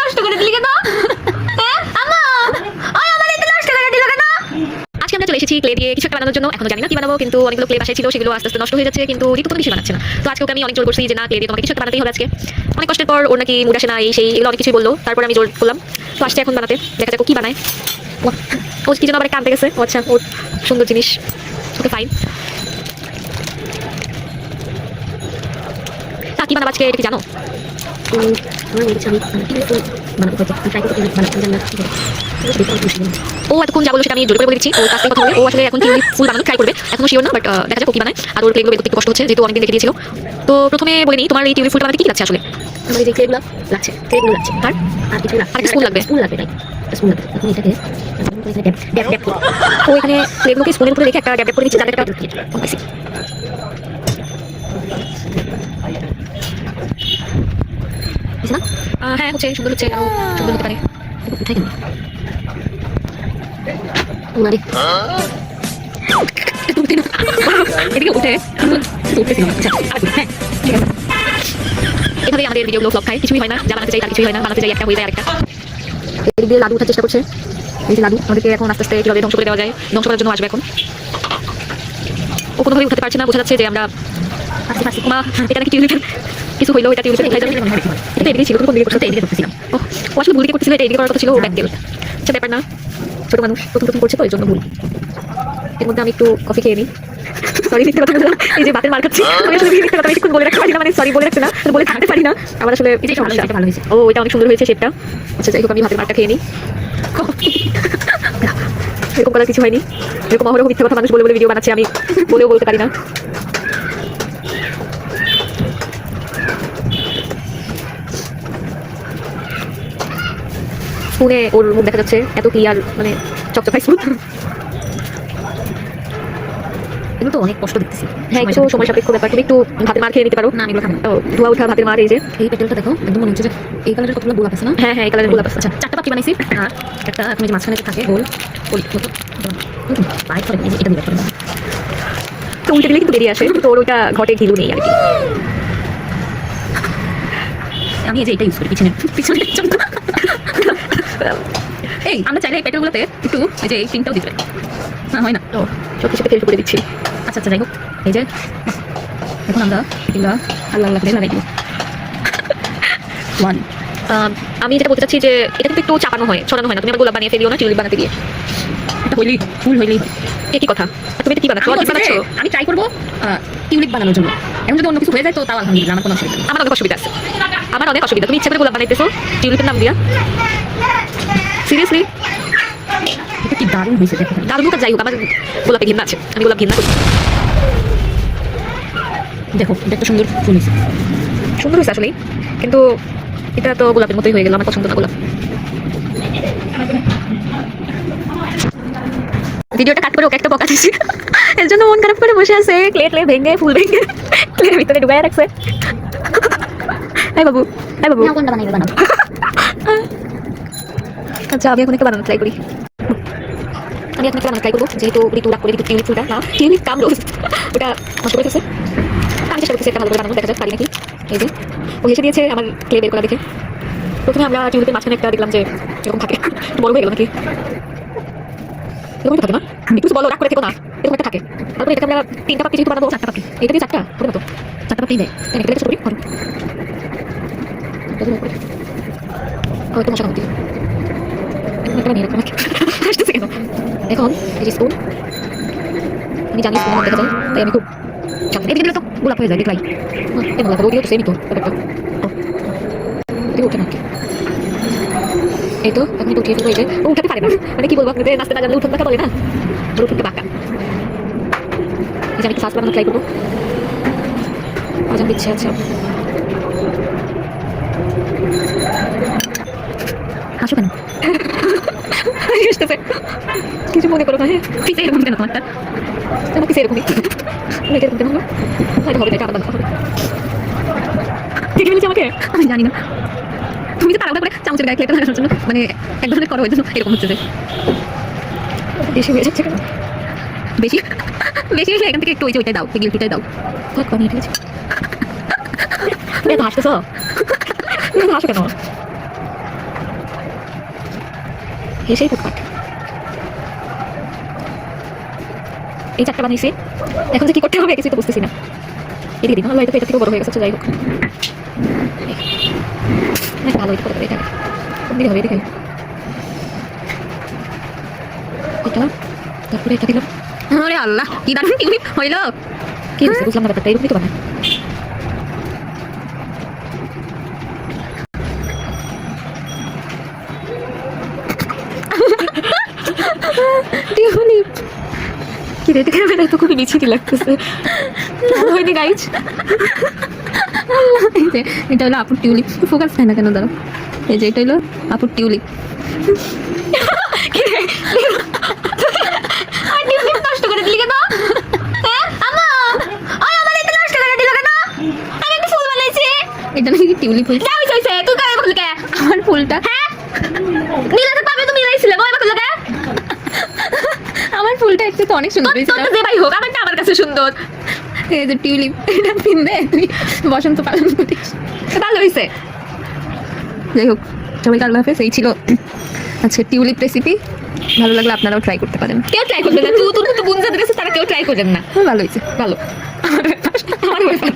নষ্ট করে দিলি কেন? হ্যাঁ চলে বানানোর জন্য, এখনও না কি বানাবো, কিন্তু অনেকগুলো ক্লে সেগুলো আস্তে নষ্ট হয়ে যাচ্ছে, কিন্তু ঋতু কোনো কিছু না। তো আজকে আমি অনেক জোর করছি যে, না ক্লে দিয়ে কিছু একটা বানাতেই হবে অনেক কষ্টের পর ওর নাকি মুড আসে না, এই সেই অনেক কিছুই বলল। তারপর আমি জোর করলাম। তো এখন বানাতে, দেখা যাক কি বানায়। ও কি যেন আবার একটা গেছে। আচ্ছা সুন্দর জিনিস। ওকে ফাইন তা কি বানাবো আজকে এটা কি জানো আমার মনে হচ্ছে আমি টিউলিপ বানাবো হয়তো ট্রাই করতে বানাতে জানি? না ও এতক্ষণ যা সেটা আমি জোর করে বলে দিচ্ছি। ওর কাছ কথা বলে ও আসলে এখন টিউলিপ ফুল বানানো ট্রাই করবে। এখনও শিওর না বাট দেখা যাক ও কি বানায়। আর ওর ক্লেগুলো বের একটু কষ্ট হচ্ছে যেহেতু অনেকদিন রেখে দিয়েছিল। তো প্রথমে বলে নিই তোমার এই টিউলিপ ফুলটা বানাতে কি লাগছে আসলে? আমার এই ক্লেগুলো লাগছে ক্লেগুলো লাগছে। আর? আর কিছু লাগছে আর একটা spoon লাগবে? স্পুন লাগবে তাই। স্পুন লাগবে। এখন এটাকে ও এখানে ক্লেগুলোকে স্পুনের উপরে রেখে একটা ড্যাপ করে দিচ্ছে যাতে একটা না? হ্যাঁ হচ্ছে সুন্দর হচ্ছে সুন্দর হতে পারে। উঠাই কেন ওনারে উঠতে না। এদিকে উঠে। আচ্ছা হ্যাঁ ঠিক আছে। এভাবে আমাদের ভিডিওগুলো ফ্লপ খায় কিছুই হয় না। যা বানাতে চাই তার কিছুই হয় না। বানাতে চাই একটা হয়ে যায় আরেকটা। এদিক দিয়ে লাডু ওঠার চেষ্টা করছে। এই যে লাডু আমাদেরকে এখন আস্তে আস্তে কীভাবে ধ্বংস করে দেওয়া যায় ধ্বংস করার জন্য আসবে এখন। ও কোনোভাবে উঠাতে পারছে না। বোঝা যাচ্ছে যে আমরা পারছি পারছি। মা এটা নাকি টিউলিপের কিছু হইল এটা টিউলিপের উঠাই যাবে। এটা এদিকে ছিল তুমি কোন দিকে করছ এদিকে করতেছিলাম ও আসলে ভুল দিকে করতেছিল এটা এদিকে করার কথা ছিল ও ব্যাক দিয়ে আচ্ছা ব্যাপার না ছোট মানুষ প্রথম প্রথম করছে তো এই জন্য ভুল। এর মধ্যে আমি একটু কফি খেয়ে নিই সরি মিথ্যে কথা বললাম এই যে বাতের মার খাচ্ছি। আমি আসলে মিথ্যে কথা বেশিক্ষণ বলে রাখতে পারি না মানে সরি বলে রাখতে না মানে বলে থাকতে পারি না। আমার আসলে এটা ভালো হয়েছে, ভালো হয়েছে। ও এটা অনেক সুন্দর হয়েছে শেপটা আচ্ছা যাই হোক আমি ভাতের মারটা খেয়ে নিই এরকম করার কিছু হয়নি। এরকম অহরহ মিথ্যে কথা মানুষ বলে বলে ভিডিও বানাচ্ছে আমি বলেও বলতে পারি না। স্পুনে ওর মুখ দেখা যাচ্ছে। এত ক্লিয়ার মানে চকচকাই স্পুন এগুলো তো অনেক কষ্ট দেখতেছি। হ্যাঁ একটু সময় সাপেক্ষ ব্যাপার। তুমি একটু ভাতের মার খেয়ে নিতে পারো। না আমি এগুলো খাব ধোয়া উঠা ভাতের মার এই যে। এই পেটেলটা দেখো একদম মনে হচ্ছে যে এই কালারের কতগুলো গোলাপ আছে না? হ্যাঁ হ্যাঁ এই কালারের গোলাপ আছে। আচ্ছা চারটা পাখি বানাইছি। আর একটা এখন মাঝখানে থাকে গোল মতো বাইক করে এটা দিবে তো উল্টে দিলে কিন্তু বেরিয়ে আসে। তো ওর ওইটা ঘটে ঘিলু নেই আর কি। আমি এই যে এটা ইউজ করি পিছনে জন্য এই আমরা চাইলে এই পেটেলগুলোতে একটু এই যে এই পিনটাও দিতে না হয় না। তো সব কিছুতে ফেল করে দিচ্ছি। আচ্ছা আচ্ছা যাই হোক। এই যে এখন আমরা এগুলো আল্লাহ আল্লাহ করে লাগাই দিব। ওয়ান আমি যেটা বলতে চাচ্ছি যে এটা কিন্তু একটু চাপানো হয় ছড়ানো হয় না। তুমি আবার গোলাপ বানিয়ে ফেলিও না টিউলিপ বানাতে গিয়ে। এটা হইলেই ফুল হইলেই এ কি কথা? তুমি এটা কি বানাচ্ছো? বানাচ্ছো? আমি ট্রাই করব টিউলিপ বানানোর জন্য। এখন যদি অন্য কিছু হয়ে যায় তো তাও আলহামদুলিল্লাহ আমার কোনো অসুবিধা আমার অনেক অসুবিধা আছে। আমার অনেক অসুবিধা। তুমি ইচ্ছা করে গোলাপ বানাইতেছো টিউলিপের নাম দিয়া। সিরিয়াসলি কি দারুণ হয়েছে দেখো। দারুণ আর যাই হোক আমার গোলাপে ঘৃণা আছে। আমি গোলাপ ঘৃণা করি। দেখো এটা একটা সুন্দর ফুল হয়েছে। সুন্দর হয়েছে আসলে কিন্তু এটা তো গোলাপের মতোই হয়ে গেল আমার পছন্দ না গোলাপ। ভিডিওটা কাট করে ওকে একটা বকা দিয়েছি। এর জন্য মন খারাপ করে বসে আছে। ক্লে ক্লে ভেঙে ফুল ভেঙে। ক্লের ভিতরে ডুবাই রাখছে। হ্যাঁ বাবু হ্যাঁ বাবু। কোনটা বানাইবে বানাবো আচ্ছা আমি এখন একটা বানানো ট্রাই করি। আমি এখন একটা বানানো ট্রাই করব। যেহেতু ঋতু রাগ করে ঋতু টিউলিপ ফুলটা। না টিউলিপ কাম রোজ ওটা নষ্ট করে ফেলছে। আমি চেষ্টা করতেছি একটা ভালো করে বানানো দেখা যাক পারি নাকি। এই যে ও হেসে দিয়েছে আমার ক্লে বের করা দেখে। প্রথমে আমরা টিউলিপের মাঝখানে একটা দেখলাম যে এরকম থাকে। বড় হয়ে গেল নাকি? এরকম থাকে না একটু বলো রাগ করে থেকো না, এরকম একটা থাকে। তারপরে এটাকে আমরা তিনটা পাখি যেহেতু বানাবো চারটা পাখি এটা দিয়ে চারটা হবে না তো চারটা পাখি দেয় তাই একটা ছোট করি। ও মশা কেন? এখন, এই যে স্পুন আমি জানি স্পুনের দেখা যায়, তাই আমি খুব সাবধানে এদিকে দিলে তো, গোলাপ হয়ে যায়, দেখলাই। কেন গোলাপ ওদিকে তো সেমই তো, ব্যাপারটা। ওঠে না। এই তো এখন একটু উঠিয়ে ফেলব এই ও, উঠাতে পারে না। মানে কি বলব, আপনাদের নাচতে না জানলে উঠোন বাঁকা বলে না? ওর উঠোনটা বাঁকা। এই আমি ফাস্ট বানানো ট্রাই করব? আজান দিচ্ছে আচ্ছা হাসো কেন? কিছু মনে করো না হ্যাঁ? পিছে এরকম কেন তোমারটা যেন কিছু এরকমই। এটা এরকম কেন হলো? এটা হবে। না আমাকে? আমি জানি না। তুমি যে তাড়াহুড়া করে চামচের গায়ে লাগানোর জন্য মানে এক ধরনের করো ওই জন্য এরকম হচ্ছে যে। বেশি বেশি বেশি এখান থেকে একটু ওই যে ওইটাই দাও গিলটিটাই দাও। থাক বানিয়ে ঠিক আছে এত হাসতেছ? এত হাসো কেন? হেসেই ফুটপাট এই চারটা বানিয়েছি। এখন যে কি করতে হবে কিছু তো বুঝতেছি না। এদিকে দিন। এটা থেকে বড় হয়ে গেছে যাই হোক। ভালো এটা করে এখানে। কোন দিকে হবে এটা তারপরে এটা দিলাম। আরে আল্লাহ কি দারুণ কি হইল? কি বুঝলাম না ব্যাপারটা এরকমই তো বানায়। আমার তো খুবই বিচ্ছিরি লাগতেছে। হয়নি গাইজ এটা হলো আপুর টিউলিপ। ফোকাস হয় না কেন দাঁড়াও। এই যে এটা হলো আপুর টিউলিপ। নষ্ট করে দিলি কেন? এটা নাকি টিউলিপ হয়েছে যাই হইছে তুই কারে বকলি কে আমার ফুলটা হ্যাঁ নীলাতে পাবে তুমি লাইছিলে বই বকলি কে আমার একটু তো অনেক সুন্দর যে ভাই হোক আমারটা আমার কাছে সুন্দর। এই যে টিউলিপ এটা পিনবে তুই বসন্ত পালন করিস। ভালো হইছে। যাই হোক সবাইকে আল্লাহ হাফেজ এই ছিল আজকে টিউলিপ রেসিপি ভালো লাগলে আপনারাও ট্রাই করতে পারেন। কেউ ট্রাই করবে না তুই তো তো বুন যাদের কাছে তারা কেউ ট্রাই করেন না। ভালো হয়েছে ভালো। আমার ব্যাপার আমার ব্যাপার।